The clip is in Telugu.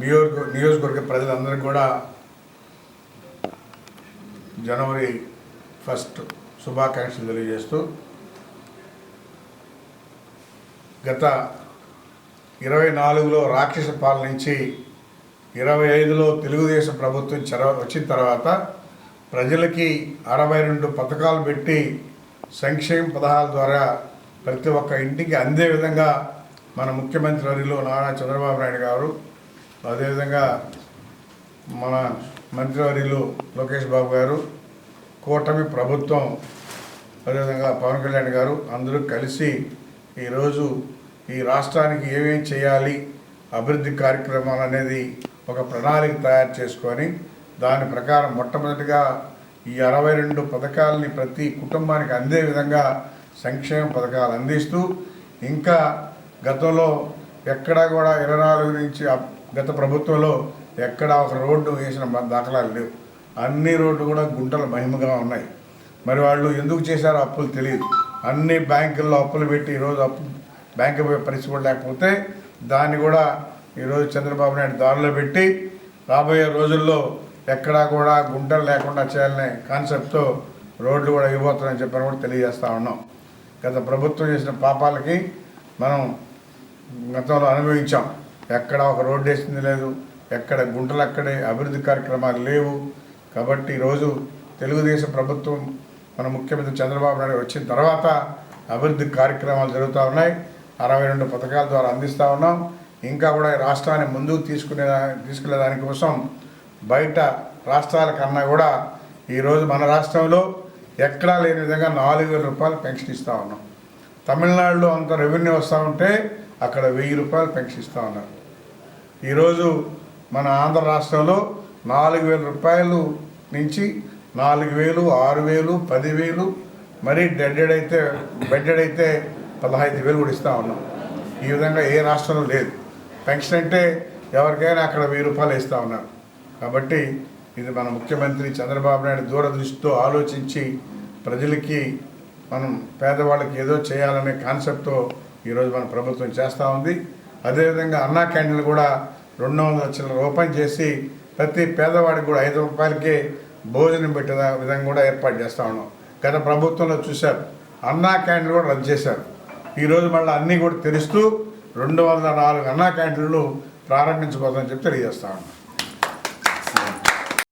నియోజక నియోజకవర్గ ప్రజలందరికీ కూడా జనవరి ఫస్ట్ శుభాకాంక్షలు తెలియజేస్తూ గత ఇరవై నాలుగులో రాక్షస పాలన నుంచి ఇరవై ఐదులో తెలుగుదేశం ప్రభుత్వం చెర వచ్చిన తర్వాత ప్రజలకి అరవై రెండు పథకాలు పెట్టి సంక్షేమ పథకాల ద్వారా ప్రతి ఒక్క ఇంటికి అందే విధంగా మన ముఖ్యమంత్రి వర్యులు నారా చంద్రబాబు నాయుడు గారు అదేవిధంగా మన మంత్రివర్యులు లోకేష్ బాబు గారు కూటమి ప్రభుత్వం అదేవిధంగా పవన్ కళ్యాణ్ గారు అందరూ కలిసి ఈరోజు ఈ రాష్ట్రానికి ఏమేం చేయాలి అభివృద్ధి కార్యక్రమాలు అనేది ఒక ప్రణాళిక తయారు చేసుకొని దాని ప్రకారం మొట్టమొదటిగా ఈ అరవై రెండు పథకాలని ప్రతి కుటుంబానికి అందే విధంగా సంక్షేమ పథకాలు అందిస్తూ ఇంకా గతంలో ఎక్కడా కూడా ఇరవై నాలుగు నుంచి అప్- గత ప్రభుత్వంలో ఎక్కడా ఒక రోడ్డు వేసిన దాఖలాలు లేవు. అన్ని రోడ్లు కూడా గుంటలు మహిమగా ఉన్నాయి. మరి వాళ్ళు ఎందుకు చేశారో అప్పులు తెలియదు. అన్ని బ్యాంకుల్లో అప్పులు పెట్టి ఈరోజు అప్పు బ్యాంకు పోయే పరిస్థితి కూడా లేకపోతే దాన్ని కూడా ఈరోజు చంద్రబాబు నాయుడు దారిలో పెట్టి రాబోయే రోజుల్లో ఎక్కడా కూడా గుంటలు లేకుండా చేయాలనే కాన్సెప్ట్తో రోడ్లు కూడా ఇవ్వబోతున్నాయని చెప్పని కూడా తెలియజేస్తా ఉన్నాం. గత ప్రభుత్వం చేసిన పాపాలకి మనం గతంలో అనుభవించాం. ఎక్కడ ఒక రోడ్డు వేసింది లేదు ఎక్కడ గుంటలు అక్కడే అభివృద్ధి కార్యక్రమాలు లేవు. కాబట్టి ఈరోజు తెలుగుదేశం ప్రభుత్వం మన ముఖ్యమంత్రి చంద్రబాబు నాయుడు వచ్చిన తర్వాత అభివృద్ధి కార్యక్రమాలు జరుగుతూ ఉన్నాయి. అరవై రెండు పథకాల ద్వారా అందిస్తూ ఉన్నాం. ఇంకా కూడా రాష్ట్రాన్ని ముందుకు తీసుకునే తీసుకెళ్ళే దానికోసం బయట రాష్ట్రాల కన్నా కూడా ఈరోజు మన రాష్ట్రంలో ఎక్కడా లేని విధంగా నాలుగు వేల రూపాయలు పెన్షన్ ఇస్తూ ఉన్నాం. తమిళనాడులో అంత రెవెన్యూ వస్తూ ఉంటే అక్కడ వెయ్యి రూపాయలు పెన్షన్ ఇస్తా ఉన్నారు. ఈరోజు మన ఆంధ్ర రాష్ట్రంలో నాలుగు వేల రూపాయలు నుంచి నాలుగు వేలు ఆరు వేలు పదివేలు మరీ డెడ్డెడ్ అయితే బెడ్డెడ్ అయితే పదహైదు వేలు కూడా ఇస్తూ ఉన్నాం. ఈ విధంగా ఏ రాష్ట్రంలో లేదు. పెన్షన్ అంటే ఎవరికైనా అక్కడ వెయ్యి రూపాయలు ఇస్తూ ఉన్నారు. కాబట్టి ఇది మన ముఖ్యమంత్రి చంద్రబాబు నాయుడు దూరదృష్టితో ఆలోచించి ప్రజలకి మనం పేదవాళ్ళకి ఏదో చేయాలనే కాన్సెప్ట్తో ఈరోజు మన ప్రభుత్వం చేస్తూ ఉంది. అదేవిధంగా అన్నా క్యాంటీన్లు కూడా రెండు వందల లక్షల రూపాయలు చేసి ప్రతి పేదవాడికి కూడా ఐదు రూపాయలకే భోజనం పెట్టే విధంగా కూడా ఏర్పాటు చేస్తూ ఉన్నాం. గత ప్రభుత్వంలో చూశారు అన్నా క్యాంటీన్లు కూడా రద్దు చేశారు. ఈరోజు మళ్ళీ అన్నీ కూడా తెరుస్తూ రెండు వందల నాలుగు అన్నా క్యాంటీన్లు ప్రారంభించబోతుందని చెప్పి తెలియజేస్తా ఉన్నాం.